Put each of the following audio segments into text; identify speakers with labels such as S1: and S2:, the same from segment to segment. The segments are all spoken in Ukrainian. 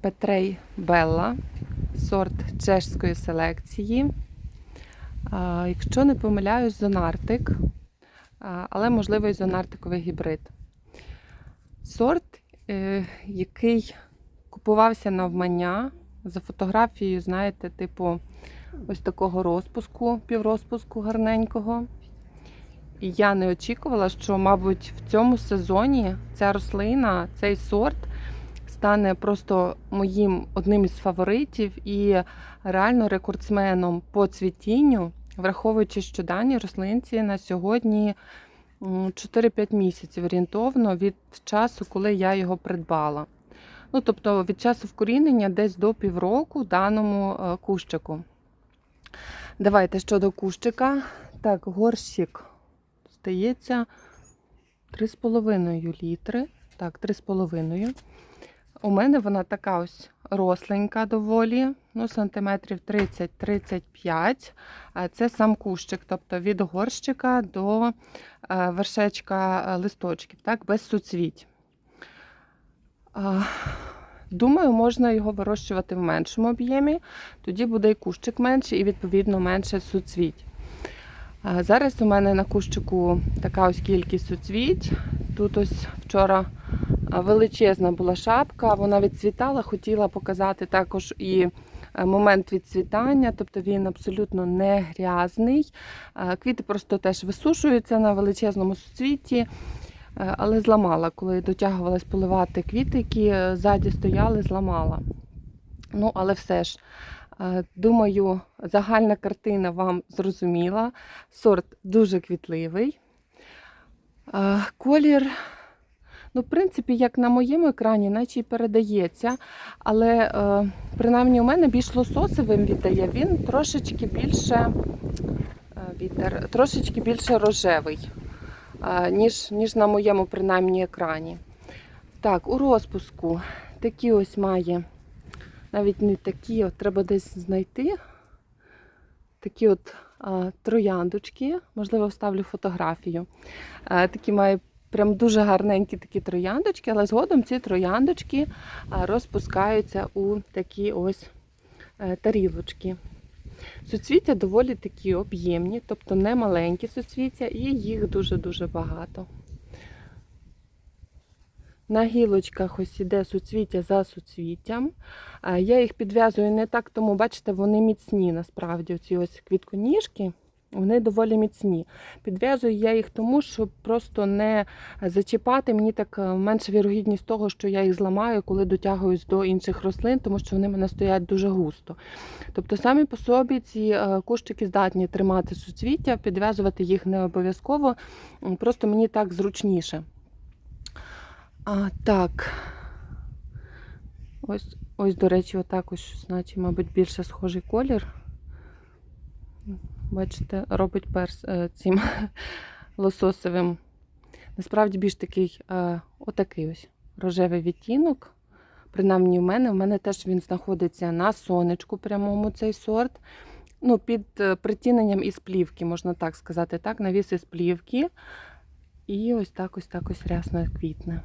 S1: Петрей Белла, сорт чешської селекції. Якщо не помиляюсь, зонартик, але можливо і зонартиковий гібрид. Сорт, е, який купувався навмання за фотографією, знаєте, типу ось такого розпуску, піврозпуску гарненького. І я не очікувала, що, мабуть, в цьому сезоні ця рослина, цей сорт стане просто моїм одним із фаворитів і реально рекордсменом по цвітінню, враховуючи, що дані рослинці на сьогодні 4-5 місяців орієнтовно від часу, коли я його придбала. Ну, тобто від часу вкорінення десь до півроку даному е, кущику. Давайте щодо кущика. Так, горщик здається 3,5 літри. Так, 3,5. У мене вона така ось росленька доволі, ну, сантиметрів 30-35. А Це сам кущик, тобто від горщика до е, вершечка е, листочків, так, без суцвіть. Думаю, можна його вирощувати в меншому об'ємі, тоді буде і кущик менший, і відповідно менше суцвіть. Зараз у мене на кущику така ось кількість суцвіть. Тут ось вчора величезна була шапка, вона відцвітала, хотіла показати також і е, момент відцвітання, тобто він абсолютно не грязний. Квіти просто теж висушуються на величезному суцвіті, е, але зламала, коли дотягувалась поливати квіти, які е, ззаді стояли, зламала. Ну, але все ж. Думаю, загальна картина вам зрозуміла. Сорт дуже квітливий. Колір, ну, в принципі, як на моєму екрані, наче й передається. Але е, принаймні у мене більш лососевим віддає. Він трошечки більше е, вітер, трошечки більше рожевий, е, ніж, ніж на моєму принаймні екрані. Так, у розпуску такі ось має навіть не такі, от треба десь знайти. Такі от а, трояндочки, можливо, вставлю фотографію. А, такі має прям дуже гарненькі такі трояндочки, але згодом ці трояндочки розпускаються у такі ось е, тарілочки. Суцвіття доволі такі об'ємні, тобто не маленькі суцвіття, і їх дуже-дуже багато. На гілочках ось іде суцвіття за суцвіттям. Я їх підв'язую не так, тому бачите, вони міцні насправді. Ці ось квітконіжки, вони доволі міцні. Підв'язую я їх тому, щоб просто не зачіпати. Мені так е, менша вірогідність того, що я їх зламаю, коли дотягуюсь до інших рослин, тому що вони в мене стоять дуже густо. Тобто самі по собі ці е, кущики здатні тримати суцвіття, підв'язувати їх не обов'язково, просто мені так зручніше. А, так. Ось, ось, до речі, отак ось, значить, мабуть, більше схожий колір. Бачите, робить перс е, цим лососовим. Насправді більш такий е, отакий ось рожевий відтінок. Принаймні, в мене. У мене теж він знаходиться на сонечку прямому цей сорт. Ну, під е, притіненням із плівки, можна так сказати, так, навіс із плівки. І ось так ось так ось рясно квітне.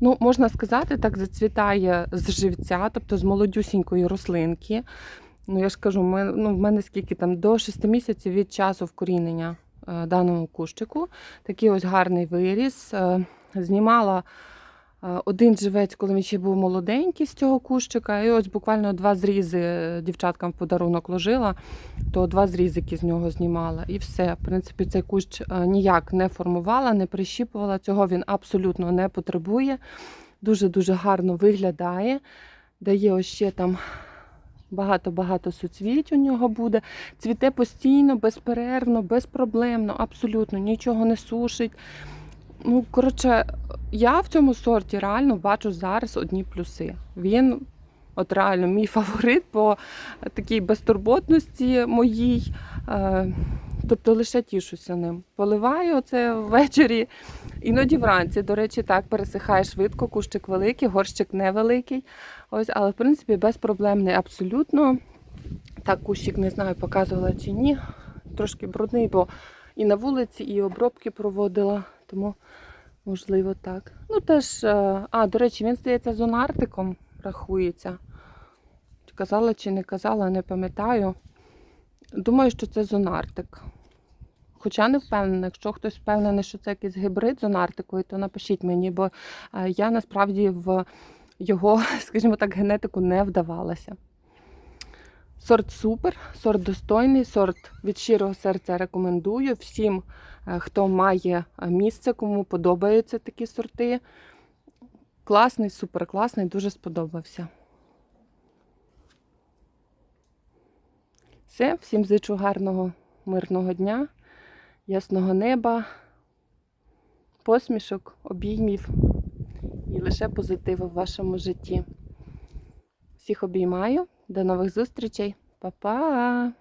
S1: Ну, можна сказати, так зацвітає з живця, тобто з молодюсінької рослинки. Ну, я ж кажу, ми, ну, в мене скільки там до 6 місяців від часу вкорінення е, даному кущику. Такий ось гарний виріс. Е, знімала е, один живець, коли він ще був молоденький з цього кущика. І ось буквально два зрізи е, дівчаткам в подарунок ложила, то два зрізики з нього знімала. І все. В принципі, цей кущ е, ніяк не формувала, не прищіпувала. Цього він абсолютно не потребує. Дуже-дуже гарно виглядає. Дає ось ще там багато-багато суцвіть у нього буде. Цвіте постійно, безперервно, безпроблемно, абсолютно нічого не сушить. Ну, коротше, я в цьому сорті реально бачу зараз одні плюси. Він, от реально, мій фаворит по такій безтурботності моїй. Е, Тобто лише тішуся ним. Поливаю оце ввечері, іноді вранці. До речі, так пересихає швидко, кущик великий, горщик невеликий. Ось, але в принципі безпроблемний абсолютно. Так, кущик не знаю, показувала чи ні. Трошки брудний, бо і на вулиці, і обробки проводила. Тому Можливо, так. Ну теж, е, а, до речі, він здається зонартиком рахується. Казала чи не казала, не пам'ятаю. Думаю, що це зонартик. Хоча не впевнена, якщо хтось впевнений, що це якийсь гібрид з зонартикою, то напишіть мені, бо е, я насправді в його, скажімо так, генетику не вдавалася. Сорт супер, сорт достойний, сорт від щирого серця рекомендую всім, е, хто має е, місце, кому подобаються такі сорти. Класний, супер класний, дуже сподобався. Все, всім зичу гарного, мирного дня, ясного неба, посмішок, обіймів і лише позитиву в вашому житті. Всіх обіймаю. До нових зустрічей. Па-па!